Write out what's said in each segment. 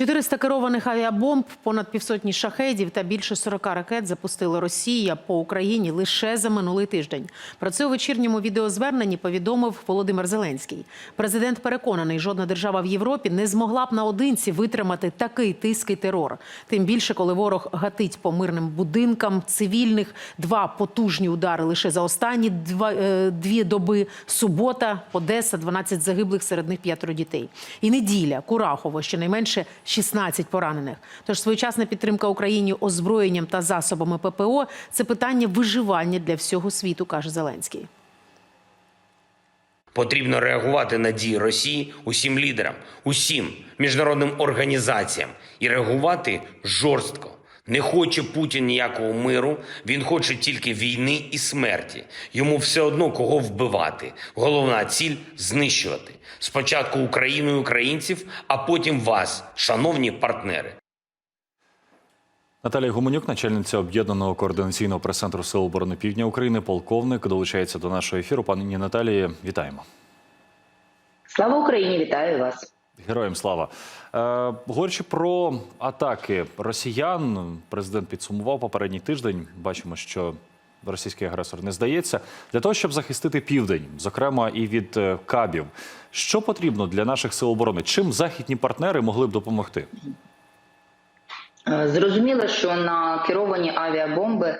400 керованих авіабомб, понад півсотні шахедів та більше 40 ракет запустила Росія по Україні лише за минулий тиждень. Про це у вечірньому відеозверненні повідомив Володимир Зеленський. Президент переконаний, жодна держава в Європі не змогла б наодинці витримати такий тиск і терор. Тим більше, коли ворог гатить по мирним будинкам цивільних. Два потужні удари лише за останні два, е, дві доби. Субота, Одеса, 12 загиблих, серед них п'ятеро дітей. І неділя, Курахово, щонайменше 16 поранених. Тож своєчасна підтримка Україні озброєнням та засобами ППО – це питання виживання для всього світу, каже Зеленський. Потрібно реагувати на дії Росії усім лідерам, усім міжнародним організаціям і реагувати жорстко. Не хоче Путін ніякого миру, він хоче тільки війни і смерті. Йому все одно кого вбивати. Головна ціль знищувати. Спочатку Україну і українців, а потім вас, шановні партнери. Наталія Гуменюк, начальниця об'єднаного координаційного прес-центру Сил оборони Півдня України, полковник, долучається до нашого ефіру. Пані Наталії, вітаємо. Слава Україні! Вітаю вас. Героям слава. Е, говорячи про атаки росіян, президент підсумував попередній тиждень. Бачимо, що російський агресор не здається для того, щоб захистити південь, зокрема і від е, кабів. Що потрібно для наших сил оборони? Чим західні партнери могли б допомогти? Е, Зрозуміло, що на керовані авіабомби,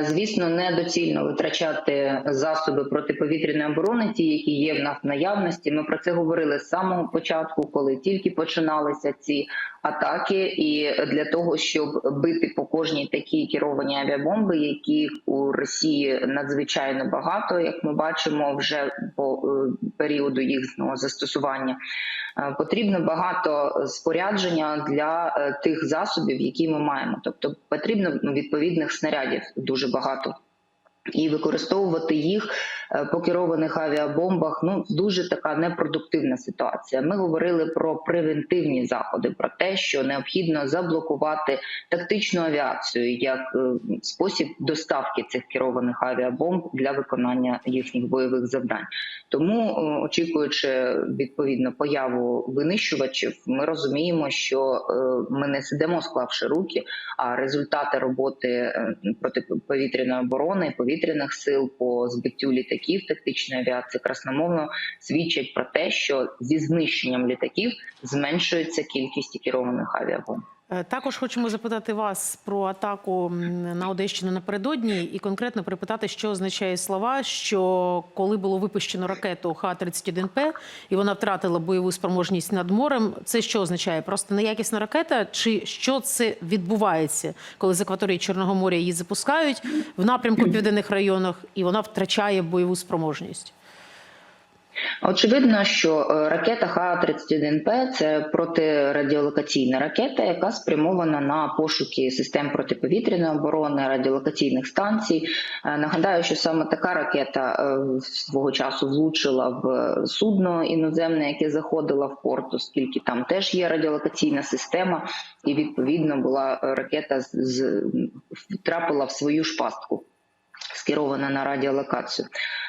звісно, недоцільно витрачати засоби протиповітряної оборони, ті, які є в нас в наявності. Ми про це говорили з самого початку, коли тільки починалися ці атаки, і для того, щоб бити по кожній такій керованій авіабомби, яких у Росії надзвичайно багато, як ми бачимо, вже по е, періоду їхнього застосування. Е, Потрібно багато спорядження для е, тих засобів, які ми маємо. Тобто потрібно ну, відповідних снарядів дуже багато. І використовувати їх е, по керованих авіабомбах ну дуже така непродуктивна ситуація. Ми говорили про превентивні заходи, про те, що необхідно заблокувати тактичну авіацію як спосіб доставки цих керованих авіабомб для виконання їхніх бойових завдань. Тому, е, очікуючи відповідно появу винищувачів, ми розуміємо, що е, ми не сидимо, склавши руки, а результати роботи е, протиповітряної оборони, повітряних сил по збиттю літаків тактичної авіації красномовно свідчать про те, що зі знищенням літаків зменшується кількість керованих авіабомб. Е, Також хочемо запитати вас про атаку на Одещину напередодні і конкретно припитати, що означає слова, що коли було випущено ракету Х-31П і вона втратила бойову спроможність над морем, це що означає? Просто неякісна ракета? Чи що це відбувається, коли з акваторії Чорного моря її запускають в напрямку південних районах і вона втрачає бойову спроможність? Очевидно, що е, ракета Х-31П це протирадіолокаційна ракета, яка спрямована на пошуки систем протиповітряної оборони, радіолокаційних станцій. Е, Нагадаю, що саме така ракета е, свого часу влучила в судно іноземне, яке заходило в порт, оскільки там теж є радіолокаційна система, і відповідно була ракета з втрапила в свою ж пастку скерована на радіолокацію.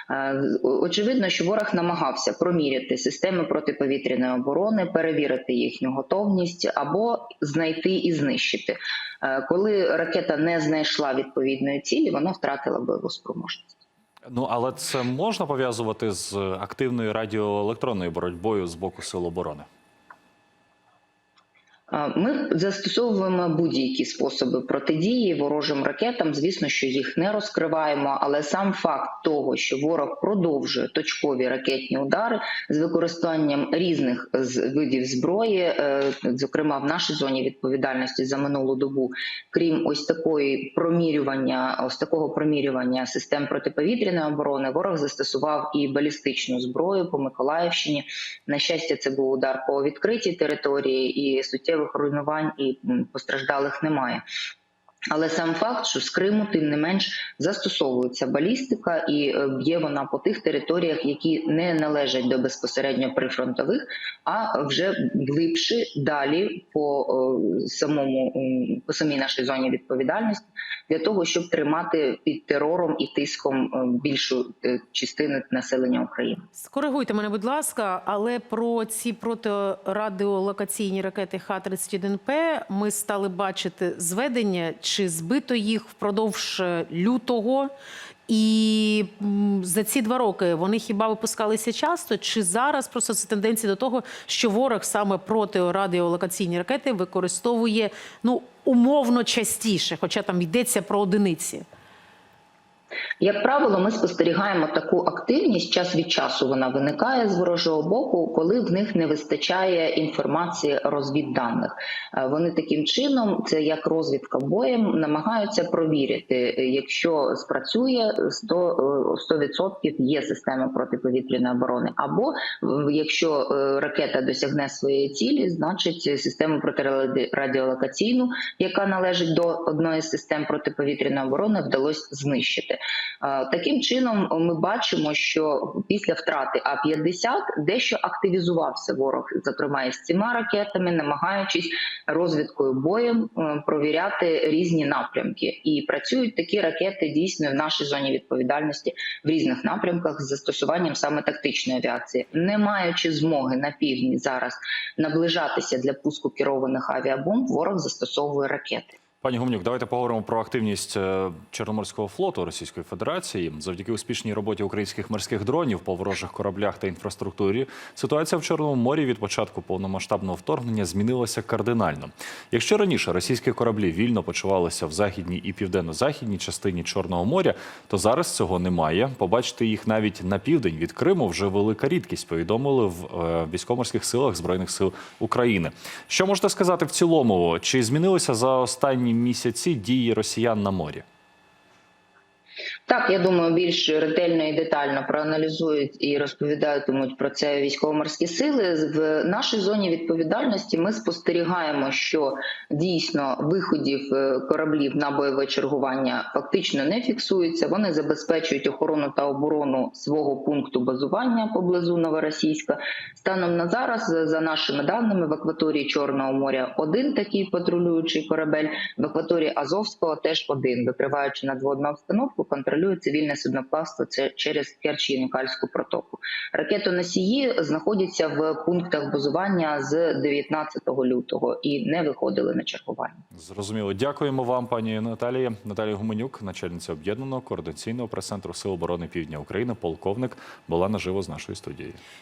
Е, Очевидно, що ворог намагався проміряти системи протиповітряної оборони, перевірити їхню готовність або знайти і знищити. Е, Коли ракета не знайшла відповідної цілі, вона втратила бойову спроможність. Ну але це можна пов'язувати з активною радіоелектронною боротьбою з боку сил оборони. Ми застосовуємо будь-які способи протидії ворожим ракетам. Звісно, що їх не розкриваємо, але сам факт того, що ворог продовжує точкові ракетні удари з використанням різних видів зброї, е, зокрема в нашій зоні відповідальності за минулу добу, крім ось такої промірювання, ось такого промірювання систем протиповітряної оборони, ворог застосував і балістичну зброю по Миколаївщині. На щастя, це був удар по відкритій території і суттєвих руйнувань і постраждалих немає. Але сам факт, що з Криму тим не менш застосовується балістика і е, б'є вона по тих територіях, які не належать до безпосередньо прифронтових, а вже глибше далі по е, самому по самій нашій зоні відповідальності для того, щоб тримати під терором і тиском е, більшу частину населення України. Скоригуйте мене, будь ласка, але про ці протирадіолокаційні ракети Х-31П ми стали бачити зведення, чи збито їх впродовж е, лютого. І за ці два роки вони хіба випускалися часто? Чи зараз просто це тенденція до того, що ворог саме протирадіолокаційні ракети використовує ну умовно частіше, хоча там йдеться про одиниці? Як правило, ми спостерігаємо таку активність час від часу. Вона виникає з ворожого боку, коли в них не вистачає інформації розвідданих. Е, Вони таким чином, це як розвідка боєм, намагаються провірити, е, якщо спрацює 100%, е, 100% є система протиповітряної оборони, або е, якщо е, ракета досягне своєї цілі, значить систему протирадіолокаційну, яка належить до одної з систем протиповітряної оборони, вдалося знищити. Е, Таким чином, ми бачимо, що після втрати А-50 дещо активізувався ворог, зокрема із цими ракетами, намагаючись розвідкою боєм е, провіряти різні напрямки. І працюють такі ракети дійсно в нашій зоні відповідальності в різних напрямках з застосуванням саме тактичної авіації, не маючи змоги на півдні зараз наближатися для пуску керованих авіабомб, ворог застосовує ракети. Пані Гумнюк, давайте поговоримо про активність е, Чорноморського флоту Російської Федерації. Завдяки успішній роботі українських морських дронів по ворожих кораблях та інфраструктурі. Ситуація в Чорному морі від початку повномасштабного вторгнення змінилася кардинально. Якщо раніше російські кораблі вільно почувалися в західній і південно-західній частині Чорного моря, то зараз цього немає. Побачити їх навіть на південь від Криму вже велика рідкість. Повідомили в е, військово-морських силах збройних сил України. Що можете сказати в цілому? Чи змінилися за останні місяці дії росіян на морі? Так, я думаю, більш ретельно і детально проаналізують і розповідатимуть про це військово-морські сили. В нашій зоні відповідальності ми спостерігаємо, що дійсно виходів е, кораблів на бойове чергування фактично не фіксується. Вони забезпечують охорону та оборону свого пункту базування поблизу Новоросійська. Станом на зараз, за нашими даними, в акваторії Чорного моря один такий патрулюючий корабель, в акваторії Азовського теж один, викриваючи надводну обстановку, контролює цивільне судноплавство це через Керчі-Нікальську протоку. Ракетоносії знаходяться в пунктах базування з 19 лютого і не виходили на чергування. Зрозуміло. Дякуємо вам, пані Наталія. Наталія Гуменюк, начальниця об'єднаного координаційного прес-центру Сил оборони Півдня України, полковник, була наживо з нашою студією.